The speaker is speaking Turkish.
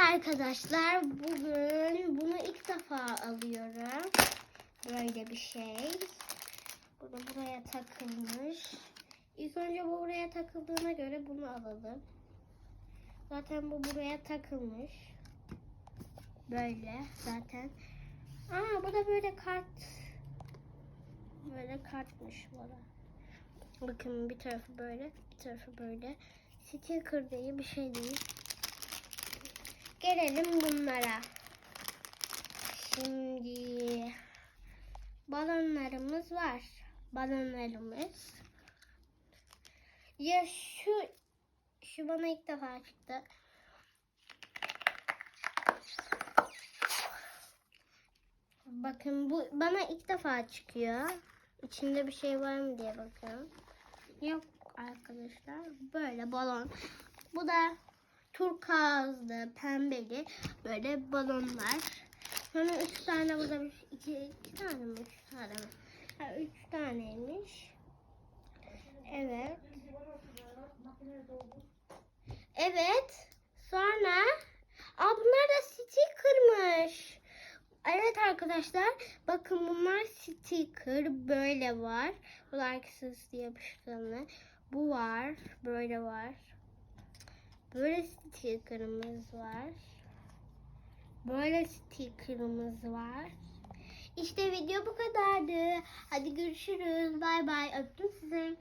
arkadaşlar bugün bunu ilk defa alıyorum. Böyle bir şey. Bu da buraya takılmış. İlk önce bu buraya takıldığına göre bunu alalım. Zaten bu buraya takılmış. Böyle zaten. Aa bu da böyle kart. Böyle kartmış bana. Bakın bir tarafı böyle, bir tarafı böyle. Sticker değil, bir şey değil. Gelelim bunlara. Şimdi balonlarımız var. Balonlarımız. Ya şu şu bana ilk defa çıktı. Bakın bu bana ilk defa çıkıyor. İçinde bir şey var mı diye bakıyorum. Yok arkadaşlar. Böyle balon. Bu da turkuazlı, pembeli böyle balonlar. Sonra üç tane burada bir iki, iki tane mi? Üç tane mi? Ha, üç taneymiş. Evet. Evet. Sonra Aa bunlar da stickermış. Evet arkadaşlar bakın bunlar sticker böyle var. Bu da arkası yapışkanlı. Bu var. Böyle var. Böyle stickerımız var. Böyle stickerımız var. İşte video bu kadardı. Hadi görüşürüz. Bay bay. Öptüm sizi.